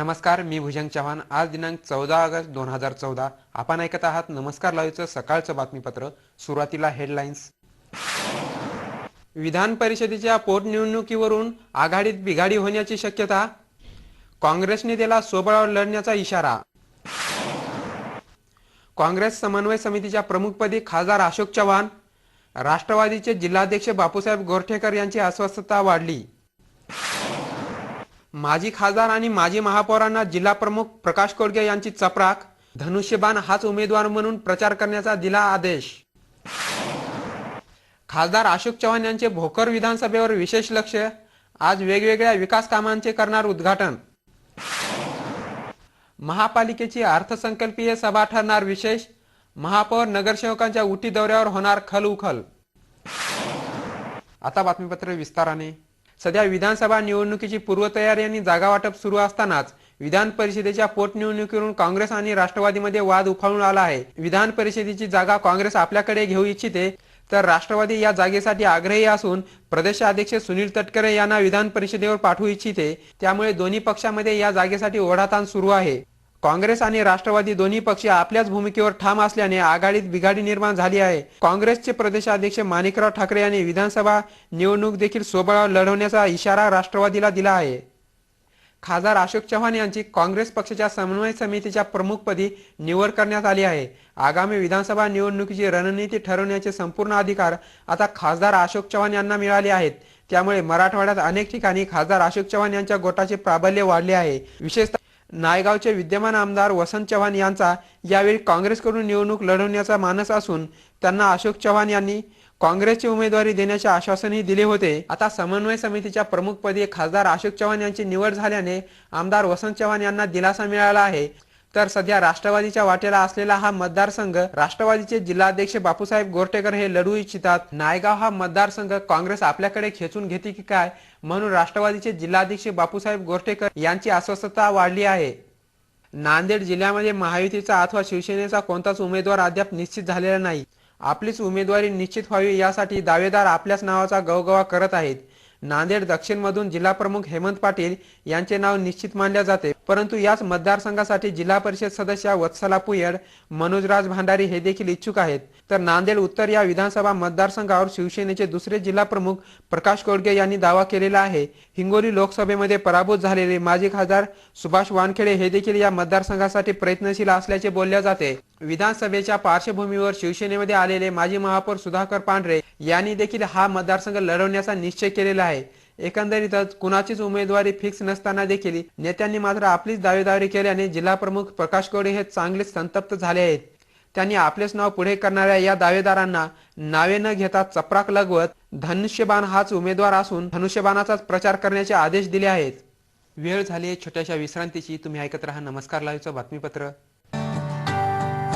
नमस्कार मी भुजंग चव्हाण. आज दिनांक चौदा ऑगस्ट दोन हजार चौदा. आपण ऐकत आहात नमस्कार लाईव्हचं सकाळचं बातमीपत्र. सुरुवातीला हेडलाईन्स. विधान परिषदेच्या पोटनिवडणुकीवरून आघाडीत बिघाडी होण्याची शक्यता? काँग्रेसने दिला सोबळावर लढण्याचा इशारा? काँग्रेस समन्वय समितीच्या प्रमुखपदी खासदार अशोक चव्हाण. राष्ट्रवादीचे जिल्हाध्यक्ष बापूसाहेब गोरठेकर यांची अस्वस्थता वाढली. माजी खासदार आणि माजी महापौरांना जिल्हा प्रमुख प्रकाश कोडगे यांची चपराक धनुष्यबाण हाच उमेदवार म्हणून प्रचार करण्याचा दिला आदेश. खासदार अशोक चव्हाण यांचे भोकर विधानसभेवर विशेष लक्ष आज वेगवेगळ्या विकास कामांचे करणार उद्घाटन. महापालिकेची अर्थसंकल्पीय सभा ठरणार विशेष महापौर नगरसेवकांच्या उटी दौऱ्यावर होणार खल उखल आता बातमीपत्र विस्ताराने. सध्या विधानसभा निवडणुकीची पूर्वतयारी आणि जागा वाटप सुरू असतानाच विधान परिषदेच्या पोटनिवडणुकीवरून काँग्रेस आणि राष्ट्रवादीमध्ये वाद उफाळून आला आहे. विधान परिषदेची जागा काँग्रेस आपल्याकडे घेऊ इच्छिते तर राष्ट्रवादी या जागेसाठी आग्रही असून प्रदेशाध्यक्ष सुनील तटकरे यांना विधान परिषदेवर पाठवू इच्छिते. त्यामुळे दोन्ही पक्षामध्ये या जागेसाठी ओढाताण सुरू आहे. काँग्रेस आणि राष्ट्रवादी दोन्ही पक्ष आपल्याच भूमिकेवर ठाम असल्याने आघाडीत बिघाडी निर्माण झाली आहे. काँग्रेसचे प्रदेशाध्यक्ष माणिकराव ठाकरे यांनी विधानसभा निवडणूक देखील सोबळावर लढवण्याचा इशारा राष्ट्रवादीला दिला आहे. खासदार अशोक चव्हाण यांची काँग्रेस पक्षाच्या समन्वय समितीच्या प्रमुखपदी निवड करण्यात आली आहे. आगामी विधानसभा निवडणुकीची रणनीती ठरवण्याचे संपूर्ण अधिकार आता खासदार अशोक चव्हाण यांना मिळाले आहेत. त्यामुळे मराठवाड्यात अनेक ठिकाणी खासदार अशोक चव्हाण यांच्या गोटाचे प्राबल्य वाढले आहे. विशेषतः नायगावचे विद्यमान आमदार वसंत चव्हाण यांचा यावेळी काँग्रेसकडून निवडणूक लढवण्याचा मानस असून त्यांना अशोक चव्हाण यांनी काँग्रेसची उमेदवारी देण्याचे आश्वासनही दिले होते. आता समन्वय समितीच्या प्रमुखपदी खासदार अशोक चव्हाण यांची निवड झाल्याने आमदार वसंत चव्हाण यांना दिलासा मिळाला आहे. तर सध्या राष्ट्रवादीच्या वाटेला असलेला हा मतदारसंघ राष्ट्रवादीचे जिल्हाध्यक्ष बापूसाहेब गोरटेकर हे लढू इच्छितात. नायगाव हा मतदारसंघ काँग्रेस आपल्याकडे खेचून घेते की काय? म्हणून राष्ट्रवादीचे जिल्हाध्यक्ष बापूसाहेब गोरटेकर यांची अस्वस्थता वाढली आहे. नांदेड जिल्ह्यामध्ये महायुतीचा अथवा शिवसेनेचा कोणताच उमेदवार अद्याप निश्चित झालेला नाही. आपलीच उमेदवारी निश्चित व्हावी यासाठी दावेदार आपल्याच नावाचा गवगवा करत आहेत. नांदेड दक्षिण मधून जिल्हा प्रमुख हेमंत पाटील यांचे नाव निश्चित मानले जाते. परंतु याच मतदारसंघासाठी जिल्हा परिषद सदस्य वत्सला पुयड मनोजराज भांडारी हे देखील इच्छुक आहेत. तर नांदेड उत्तर या विधानसभा मतदारसंघावर शिवसेनेचे दुसरे जिल्हा प्रमुख प्रकाश कोडगे यांनी दावा केलेला आहे. हिंगोली लोकसभेमध्ये पराभूत झालेले माजी खासदार सुभाष वानखेडे हे देखील या मतदारसंघासाठी प्रयत्नशील असल्याचे बोलले जाते. विधानसभेच्या पार्श्वभूमीवर शिवसेनेमध्ये आलेले माजी महापौर सुधाकर पांढरे यांनी देखील हा मतदारसंघ लढवण्याचा निश्चय केलेला आहे. एकंदरीतच कुणाचीच उमेदवारी फिक्स नसताना देखील नेत्यांनी मात्र आपलीच दावेदारी केल्याने जिल्हा प्रमुख प्रकाश कोडे हे चांगलेच संतप्त झाले आहेत. त्यांनी आपलेच नाव पुढे करणाऱ्या या दावेदारांना नावे न घेता चपराक लगवत धनुष्यबाण हाच उमेदवार असून धनुष्यबाणाचाच प्रचार करण्याचे आदेश दिले आहेत. वेळ झाली छोट्याशा विश्रांतीची. तुम्ही ऐकत राहा नमस्कार लाईव्हचं बातमीपत्र.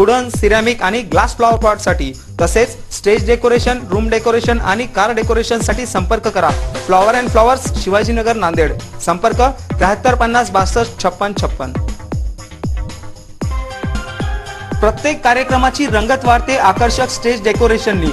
Wooden ceramic आणि ग्लास फ्लॉवर पॉटसाठी तसेच स्टेज डेकोरेशन रूम डेकोरेशन आणि कार डेकोरेशनसाठी संपर्क करा. Flower and flowers Shivajinagar Nanded. संपर्क त्र्याहत्तर पन्नास बासष्ट छप्पन छप्पन. प्रत्येक कार्यक्रमाची रंगत वाढते आकर्षक स्टेज डेकोरेशननी.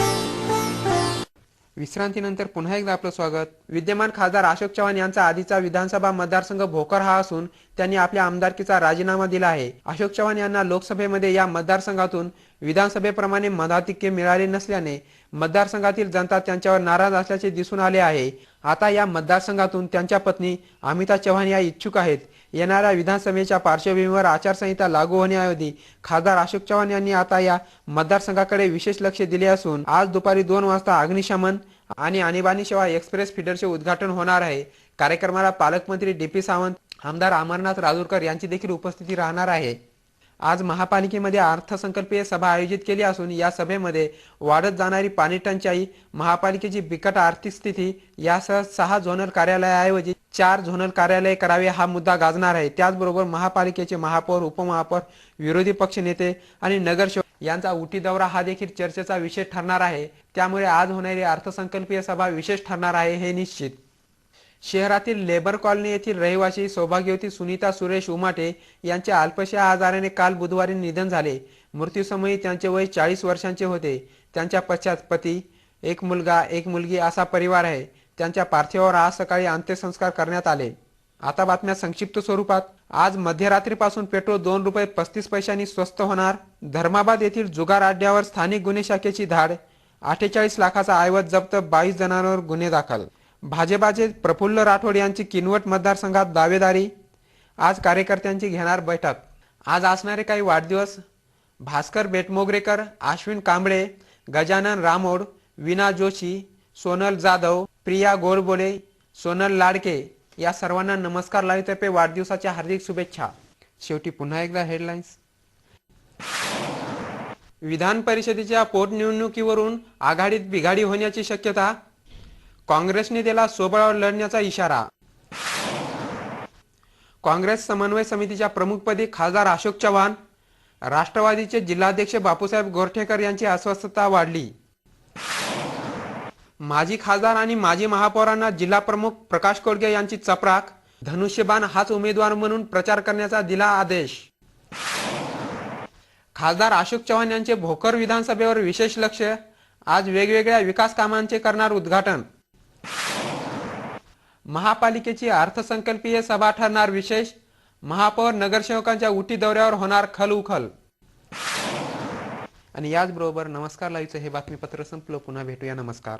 विश्रांतीनंतर पुन्हा एकदा आपलं स्वागत. विद्यमान खासदार अशोक चव्हाण यांचा आधीचा विधानसभा मतदारसंघ भोकर हा असून त्यांनी आपल्या आमदारकीचा राजीनामा दिला आहे. अशोक चव्हाण यांना लोकसभेमध्ये या मतदारसंघातून विधानसभेप्रमाणे मताधिक्य मिळाले नसल्याने मतदारसंघातील जनता त्यांच्यावर नाराज असल्याचे दिसून आले आहे. आता या मतदारसंघातून त्यांच्या पत्नी अमिता चव्हाण या इच्छुक आहेत. येणाऱ्या विधानसभेच्या पार्श्वभूमीवर आचारसंहिता लागू होण्याआधी खासदार अशोक चव्हाण यांनी आता या मतदारसंघाकडे विशेष लक्ष दिले असून आज दुपारी दोन वाजता अग्निशमन आणि आणीबाणी सेवा एक्सप्रेस फिडरचे उद्घाटन होणार आहे. कार्यक्रमाला पालकमंत्री डी पी सावंत आमदार अमरनाथ राजूरकर यांची देखील उपस्थिती राहणार आहे. आज महापालिकेमध्ये अर्थसंकल्पीय सभा आयोजित केली असून या सभेमध्ये वाढत जाणारी पाणी टंचाई महापालिकेची बिकट आर्थिक स्थिती यासह सहा झोनल कार्यालयाऐवजी चार झोनल कार्यालय करावे हा मुद्दा गाजणार आहे. त्याचबरोबर महापालिकेचे महापौर उपमहापौर विरोधी पक्ष नेते आणि नगरसेवक यांचा उटी दौरा हा देखील चर्चेचा विषय ठरणार आहे. त्यामुळे आज होणारी अर्थसंकल्पीय सभा विशेष ठरणार आहे हे निश्चित. शहरातील लेबर कॉलनी येथील रहिवासी सौभाग्यवती सुनीता सुरेश उमाटे यांच्या अल्पशा आजाराने काल बुधवारी निधन झाले. मृत्यूसमयी त्यांचे वय चाळीस वर्षांचे होते. त्यांच्या पश्चात पती एक मुलगा एक मुलगी असा परिवार आहे. त्यांच्या पार्थिवावर आज सकाळी अंत्यसंस्कार करण्यात आले. आता बातम्या संक्षिप्त स्वरूपात. आज मध्यरात्रीपासून पेट्रोल दोन रुपये पस्तीस पैशांनी स्वस्त होणार. धर्माबाद येथील जुगार अड्ड्यावर स्थानिक गुन्हे शाखेची धाड. अठ्ठेचाळीस लाखाचा ऐवज जप्त बावीस जणांवर गुन्हे दाखल. भाजपाचे प्रफुल्ल राठोड यांची किनवट मतदारसंघात दावेदारी. आज कार्यकर्त्यांची घेणार बैठक. आज असणारे काही वाढदिवस. भास्कर बेटमोगरेकर आश्विन कांबळे गजानन रामोड विना जोशी सोनल जाधव प्रिया गोरबोले सोनल लाडके या सर्वांना नमस्कार. लाईव्हतर्फे वाढदिवसाच्या हार्दिक शुभेच्छा. शेवटी पुन्हा एकदा हेडलाईन्स विधान परिषदेच्या पोटनिवडणुकीवरून आघाडीत बिघाडी होण्याची शक्यता काँग्रेसने दिला सोबळावर लढण्याचा इशारा. काँग्रेस समन्वय समितीच्या प्रमुखपदी खासदार अशोक चव्हाण राष्ट्रवादीचे जिल्हाध्यक्ष बापूसाहेब गोरठेकर यांची अस्वस्थता वाढली. माजी खासदार आणि माजी महापौरांना जिल्हा प्रमुख प्रकाश कोडगे यांची चपराक धनुष्यबाण हाच उमेदवार म्हणून प्रचार करण्याचा दिला आदेश. खासदार अशोक चव्हाण यांचे भोकर विधानसभेवर विशेष लक्ष आज वेगवेगळ्या विकास कामांचे करणार उद्घाटन. महापालिकेची अर्थसंकल्पीय सभा ठरणार विशेष महापौर नगरसेवकांच्या उटी दौऱ्यावर होणार खल उखल आणि याचबरोबर नमस्कार लाईचं हे बातमीपत्र संपलं. पुन्हा भेटूया. नमस्कार.